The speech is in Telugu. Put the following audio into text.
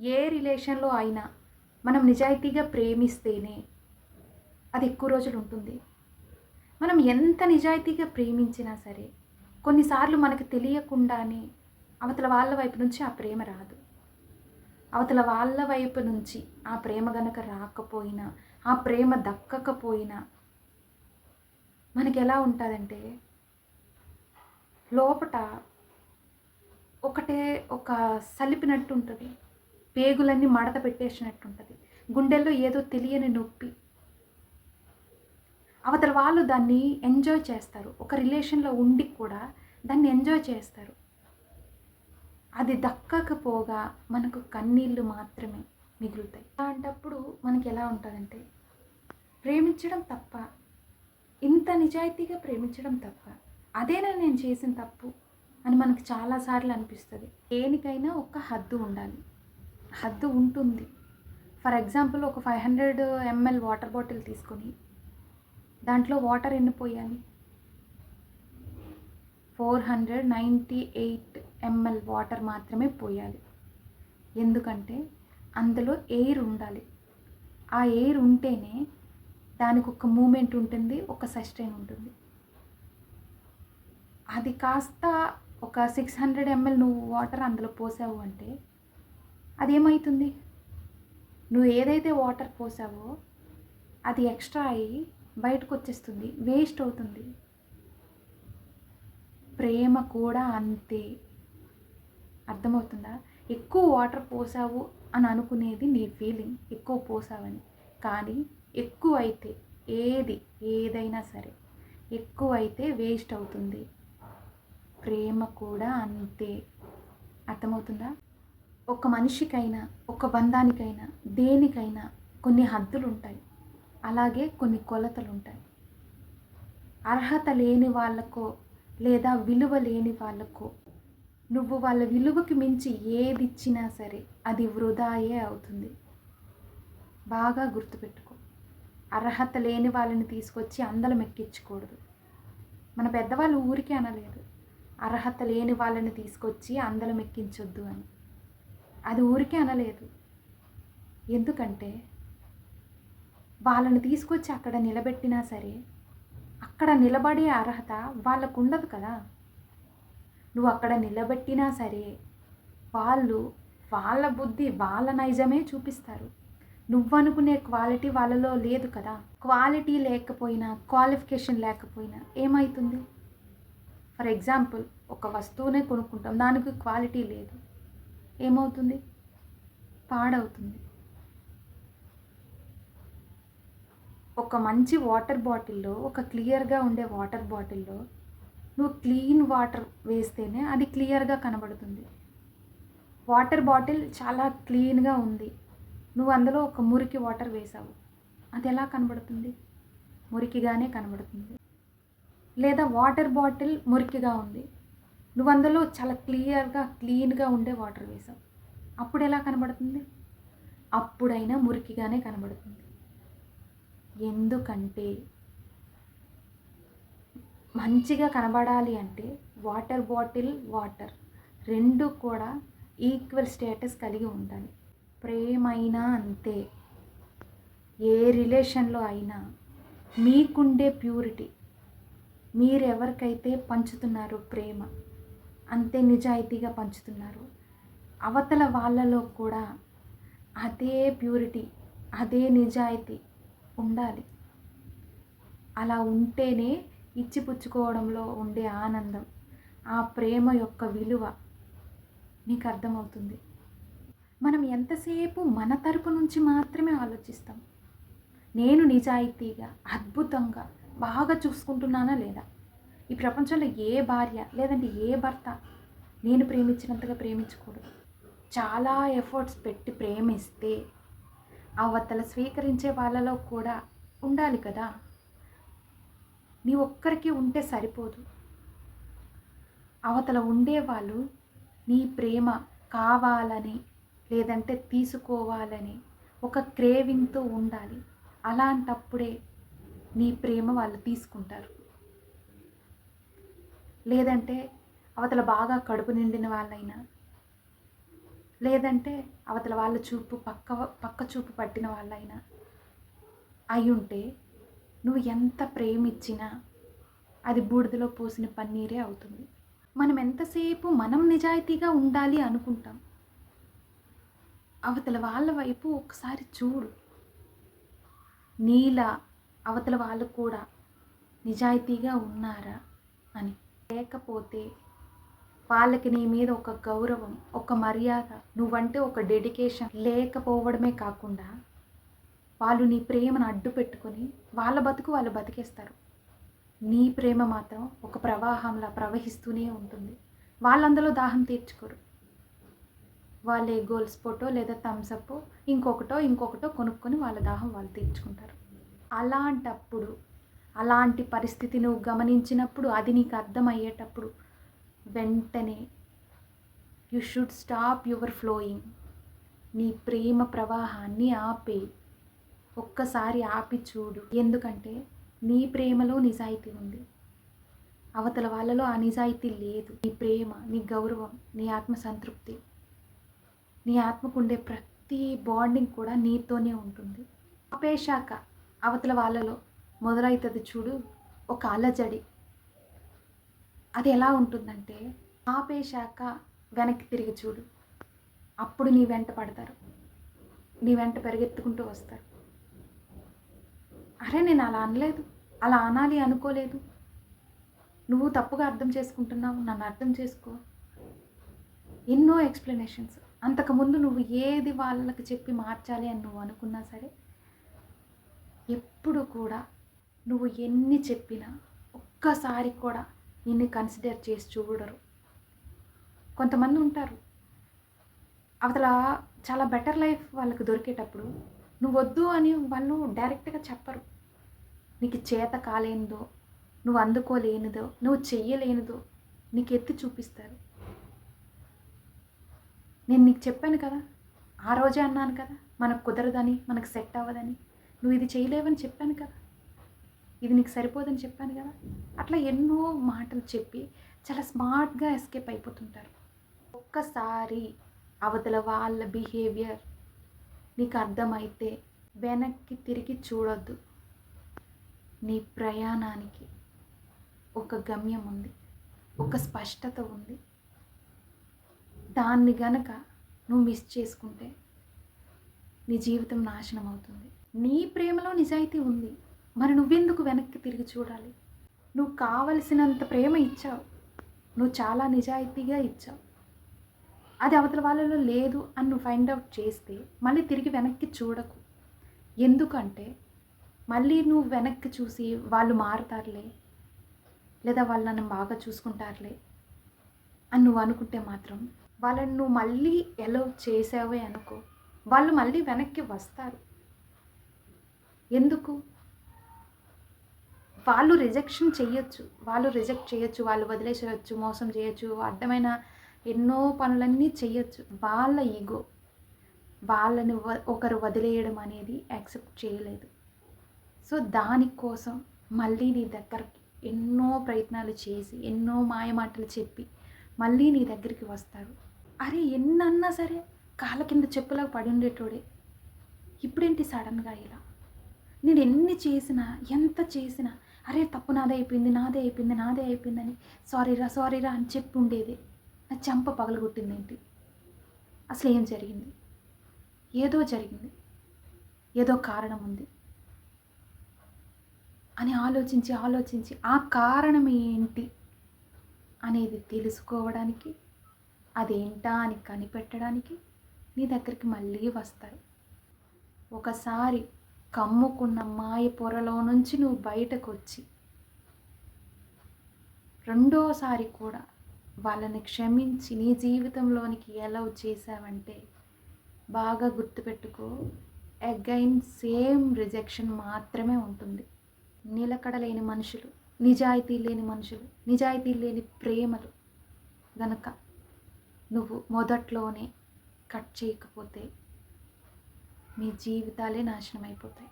ఏ రిలేషన్లో అయినా మనం నిజాయితీగా ప్రేమిస్తేనే అది ఎక్కువ రోజులు ఉంటుంది. మనం ఎంత నిజాయితీగా ప్రేమించినా సరే కొన్నిసార్లు మనకు తెలియకుండానే అవతల వాళ్ళ వైపు నుంచి ఆ ప్రేమ రాదు. అవతల వాళ్ళ వైపు నుంచి ఆ ప్రేమ గనక రాకపోయినా ఆ ప్రేమ దక్కకపోయినా మనకి ఎలా ఉంటుందంటే లోపట ఒకటే ఒక సలిపినట్టు ఉంటుంది. పేగులన్నీ మడత పెట్టేసినట్టు ఉంటుంది గుండెల్లో ఏదో తెలియని నొప్పి. అవతల వాళ్ళు దాన్ని ఎంజాయ్ చేస్తారు. ఒక రిలేషన్లో ఉండి కూడా దాన్ని ఎంజాయ్ చేస్తారు. అది దక్కకపోగా మనకు కన్నీళ్ళు మాత్రమే మిగులుతాయి. అలాంటప్పుడు మనకి ఎలా ఉంటుందంటే ప్రేమించడం తప్ప ఇంత నిజాయితీగా ప్రేమించడం తప్ప అదేనా నేను చేసిన తప్పు అని మనకు చాలాసార్లు అనిపిస్తుంది. దేనికైనా ఒక హద్దు ఉండాలి. హద్దు ఉంటుంది. ఫర్ ఎగ్జాంపుల్ ఒక five hundred ML water bottle తీసుకొని దాంట్లో వాటర్ ఎన్ని పోయాలి? Four hundred ninety eight ML water మాత్రమే పోయాలి. ఎందుకంటే అందులో ఎయిర్ ఉండాలి. ఆ ఎయిర్ ఉంటేనే దానికి ఒక మూమెంట్ ఉంటుంది ఒక సస్టైన్ ఉంటుంది. అది కాస్త ఒక సిక్స్ హండ్రెడ్ ఎంఎల్ నువ్వు వాటర్ అందులో పోసావు అంటే అదేమవుతుంది నువ్వు ఏదైతే వాటర్ పోసావో అది ఎక్స్ట్రా అయ్యి బయటకు వచ్చేస్తుంది వేస్ట్ అవుతుంది. ప్రేమ కూడా అంతే. అర్థమవుతుందా? ఎక్కువ వాటర్ పోసావు అని అనుకునేది నీ ఫీలింగ్ ఎక్కువ పోసావని. కానీ ఎక్కువ అయితే ఏది ఏదైనా సరే ఎక్కువ అయితే వేస్ట్ అవుతుంది. ప్రేమ కూడా అంతే. అర్థమవుతుందా? ఒక మనిషికైనా ఒక బంధానికైనా దేనికైనా కొన్ని హద్దులు ఉంటాయి అలాగే కొన్ని కొలతలు ఉంటాయి అర్హత లేని వాళ్ళకో లేదా విలువ లేని వాళ్ళకో నువ్వు వాళ్ళ విలువకి మించి ఏది ఇచ్చినా సరే అది వృధాయే అవుతుంది. బాగా గుర్తుపెట్టుకో. అర్హత లేని వాళ్ళని తీసుకొచ్చి అందలం ఎక్కించకూడదు. మన పెద్దవాళ్ళు ఊరికే అనలేదు. అర్హత లేని వాళ్ళని తీసుకొచ్చి అందలం ఎక్కించొద్దు అని. అది ఊరికే అనలేదు. ఎందుకంటే వాళ్ళని తీసుకొచ్చి అక్కడ నిలబెట్టినా సరే అక్కడ నిలబడే అర్హత వాళ్ళకు ఉండదు కదా. నువ్వు అక్కడ నిలబెట్టినా సరే వాళ్ళు వాళ్ళ బుద్ధి వాళ్ళ నైజమే చూపిస్తారు. నువ్వనుకునే క్వాలిటీ వాళ్ళలో లేదు కదా. క్వాలిటీ లేకపోయినా క్వాలిఫికేషన్ లేకపోయినా ఏమవుతుంది ఫర్ ఎగ్జాంపుల్ ఒక వస్తువునే కొనుక్కుంటాం. దానికి క్వాలిటీ లేదు. ఏమవుతుంది? పాడవుతుంది. ఒక మంచి వాటర్ బాటిల్లో ఒక క్లియర్గా ఉండే వాటర్ బాటిల్లో నువ్వు క్లీన్ వాటర్ వేస్తేనే అది క్లియర్గా కనబడుతుంది. వాటర్ బాటిల్ చాలా క్లీన్గా ఉంది. నువ్వు అందులో ఒక మురికి వాటర్ వేసావు అది ఎలా కనబడుతుంది? మురికిగానే కనబడుతుంది. లేదా వాటర్ బాటిల్ మురికిగా ఉంది. నువ్వు అందులో చాలా క్లియర్గా క్లీన్గా ఉండే వాటర్ వేసావు. అప్పుడు ఎలా కనబడుతుంది? అప్పుడైనా మురికిగానే కనబడుతుంది. ఎందుకంటే మంచిగా కనబడాలి అంటే వాటర్ బాటిల్ వాటర్ రెండు కూడా ఈక్వల్ స్టేటస్ కలిగి ఉండాలి. ప్రేమ అయినా అంతే. ఏ రిలేషన్లో అయినా మీకుండే ప్యూరిటీ. మీరెవరికైతే పంచుతున్నారో ప్రేమ. అంతే నిజాయితీగా పంచుతున్నారు. అవతల వాళ్ళలో కూడా అదే ప్యూరిటీ అదే నిజాయితీ ఉండాలి. అలా ఉంటేనే ఇచ్చిపుచ్చుకోవడంలో ఉండే ఆనందం ఆ ప్రేమ యొక్క విలువ మీకు అర్థమవుతుంది. మనం ఎంతసేపు మన తరపు నుంచి మాత్రమే ఆలోచిస్తాం. నేను నిజాయితీగా అద్భుతంగా బాగా చూసుకుంటున్నానా లేదా? ఈ ప్రపంచంలో ఏ భార్య లేదంటే ఏ భర్త నేను ప్రేమించినంతగా ప్రేమించకూడదు. చాలా ఎఫర్ట్స్ పెట్టి ప్రేమిస్తే అవతల స్వీకరించే వాళ్ళలో కూడా ఉండాలి కదా. నీ ఒక్కరికి ఉంటే సరిపోదు. అవతల ఉండేవాళ్ళు నీ ప్రేమ కావాలని లేదంటే తీసుకోవాలని ఒక క్రేవింగ్తో ఉండాలి. అలాంటప్పుడే నీ ప్రేమ వాళ్ళు తీసుకుంటారు. లేదంటే అవతల బాగా కడుపు నిండిన వాళ్ళైనా లేదంటే అవతల వాళ్ళ చూపు పక్క పక్క చూపు పట్టిన వాళ్ళైనా అయి ఉంటే నువ్వు ఎంత ప్రేమిచ్చినా అది బూడిదలో పోసిన పన్నీరే అవుతుంది. మనం ఎంతసేపు మనం నిజాయితీగా ఉండాలి అనుకుంటాం. అవతల వాళ్ళ వైపు ఒకసారి చూడు. నీలా అవతల వాళ్ళు కూడా నిజాయితీగా ఉన్నారా అని. లేకపోతే వాళ్ళకి నీ మీద ఒక గౌరవం ఒక మర్యాద నువ్వంటే ఒక డెడికేషన్ లేకపోవడమే కాకుండా వాళ్ళు నీ ప్రేమను అడ్డు పెట్టుకొని వాళ్ళ బతుకు వాళ్ళు బతికేస్తారు. నీ ప్రేమ మాత్రం ఒక ప్రవాహంలా ప్రవహిస్తూనే ఉంటుంది. వాళ్ళందరూ దాహం తీర్చుకోరు. వాళ్ళే గోల్స్ ఫోటో లేదా థమ్స్అప్ ఇంకొకటో ఇంకొకటో కొనుక్కొని వాళ్ళ దాహం వాళ్ళు తీర్చుకుంటారు. అలాంటప్పుడు అలాంటి పరిస్థితి నువ్వు గమనించినప్పుడు అది నీకు అర్థమయ్యేటప్పుడు వెంటనే you should stop your flowing నీ ప్రేమ ప్రవాహాన్ని ఆపే. ఒక్కసారి ఆపి చూడు. ఎందుకంటే నీ ప్రేమలో నిజాయితీ ఉంది. అవతల వాళ్ళలో ఆ నిజాయితీ లేదు. నీ ప్రేమ నీ గౌరవం నీ ఆత్మ సంతృప్తి నీ ఆత్మకు ఉండే ప్రతి బాండింగ్ కూడా నీతోనే ఉంటుంది. ఆపేశాక అవతల వాళ్ళలో మొదలవుతుంది చూడు. ఒక అలజడి. అది ఎలా ఉంటుందంటే ఆపేశాక వెనక్కి తిరిగి చూడు. అప్పుడు నీ వెంట పడతారు. నీ వెంట పెరిగెత్తుకుంటూ వస్తారు. అరే నేను అలా అనలేదు. అలా అనాలి అనుకోలేదు. నువ్వు తప్పుగా అర్థం చేసుకుంటున్నావు. నన్ను అర్థం చేసుకో. ఎన్నో ఎక్స్ప్లెనేషన్స్. అంతకుముందు నువ్వు ఏది వాళ్ళకి చెప్పి మార్చాలి అని నువ్వు అనుకున్నా సరే ఎప్పుడు కూడా నువ్వు ఎన్ని చెప్పినా ఒక్కసారి కూడా నిన్ను కన్సిడర్ చేసి చూడరు. కొంతమంది ఉంటారు. అవతల చాలా బెటర్ లైఫ్ వాళ్ళకి దొరికేటప్పుడు నువ్వు వద్దు అని వాళ్ళు డైరెక్ట్గా చెప్పరు. నీకు చేత కాలేనిదో నువ్వు అందుకోలేనిదో నువ్వు చెయ్యలేనిదో నీకు ఎత్తి చూపిస్తారు. నేను నీకు చెప్పాను కదా ఆ రోజే అన్నాను కదా మనకు కుదరదని మనకు సెట్ అవ్వదని నువ్వు ఇది చేయలేవని చెప్పాను కదా. ఇది నీకు సరిపోదని చెప్పాను కదా. అట్లా ఎన్నో మాటలు చెప్పి చాలా స్మార్ట్గా ఎస్కేప్ అయిపోతుంటారు. ఒక్కసారి అవతల వాళ్ళ బిహేవియర్ నీకు అర్థమైతే వెనక్కి తిరిగి చూడొద్దు. నీ ప్రయాణానికి ఒక గమ్యం ఉంది ఒక స్పష్టత ఉంది. దాన్ని గనక నువ్వు మిస్ చేసుకుంటే నీ జీవితం నాశనం అవుతుంది. నీ ప్రేమలో నిజాయితీ ఉంది. మరి నువ్వెందుకు వెనక్కి తిరిగి చూడాలి? నువ్వు కావలసినంత ప్రేమ ఇచ్చావు. నువ్వు చాలా నిజాయితీగా ఇచ్చావు. అది అవతల వాళ్ళలో లేదు అని నువ్వు ఫైండ్ అవుట్ చేస్తే మళ్ళీ తిరిగి వెనక్కి చూడకు. ఎందుకంటే మళ్ళీ నువ్వు వెనక్కి చూసి వాళ్ళు మారుతారులే లేదా వాళ్ళు నన్ను బాగా చూసుకుంటారులే అని నువ్వు అనుకుంటే మాత్రం వాళ్ళని నువ్వు మళ్ళీ ఎలో చేసావే అనుకో వాళ్ళు మళ్ళీ వెనక్కి వస్తారు. ఎందుకు? వాళ్ళు రిజెక్షన్ చేయొచ్చు. వాళ్ళు రిజెక్ట్ చేయొచ్చు వాళ్ళు వదిలేసేయచ్చు మోసం చేయొచ్చు అడ్డమైన ఎన్నో పనులన్నీ చేయొచ్చు. వాళ్ళ ఈగో వాళ్ళని వ- ఒకరు వదిలేయడం అనేది యాక్సెప్ట్ చేయలేదు. సో దానికోసం మళ్ళీ నీ దగ్గరకి ఎన్నో ప్రయత్నాలు చేసి ఎన్నో మాయమాటలు చెప్పి మళ్ళీ నీ దగ్గరికి వస్తారు. అరే ఎన్నన్నా సరే కాళ్ళ కింద చెప్పులాగా పడి ఉండేటోడే. ఇప్పుడేంటి సడన్గా ఇలా? నేను ఎన్ని చేసినా ఎంత చేసినా అరే తప్పు నాదే అయిపోయింది నాదే అయిపోయింది నాదే అయిపోయిందని సారీరా సారీరా అని చెప్పి ఉండేది నా చెంప పగలగొట్టింది ఏంటి? అసలు ఏం జరిగింది? ఏదో జరిగింది. ఏదో కారణం ఉంది. అని ఆలోచించి ఆలోచించి ఆ కారణం ఏంటి అనేది తెలుసుకోవడానికి అదేంటా అని కనిపెట్టడానికి నీ దగ్గరికి మళ్ళీ వస్తాయి ఒకసారి కమ్ముకున్న మాయ పొరలో నుంచి నువ్వు బయటకు వచ్చి రెండోసారి కూడా వాళ్ళని క్షమించి నీ జీవితంలోనికి ఎలా చేసావంటే బాగా గుర్తుపెట్టుకో అగైన్ సేమ్ రిజెక్షన్ మాత్రమే ఉంటుంది. నిలకడ లేని మనుషులు నిజాయితీ లేని మనుషులు నిజాయితీ లేని ప్రేమలు గనక నువ్వు మొదట్లోనే కట్ చేయకపోతే మీ జీవితాలే నాశనం అయిపోతాయి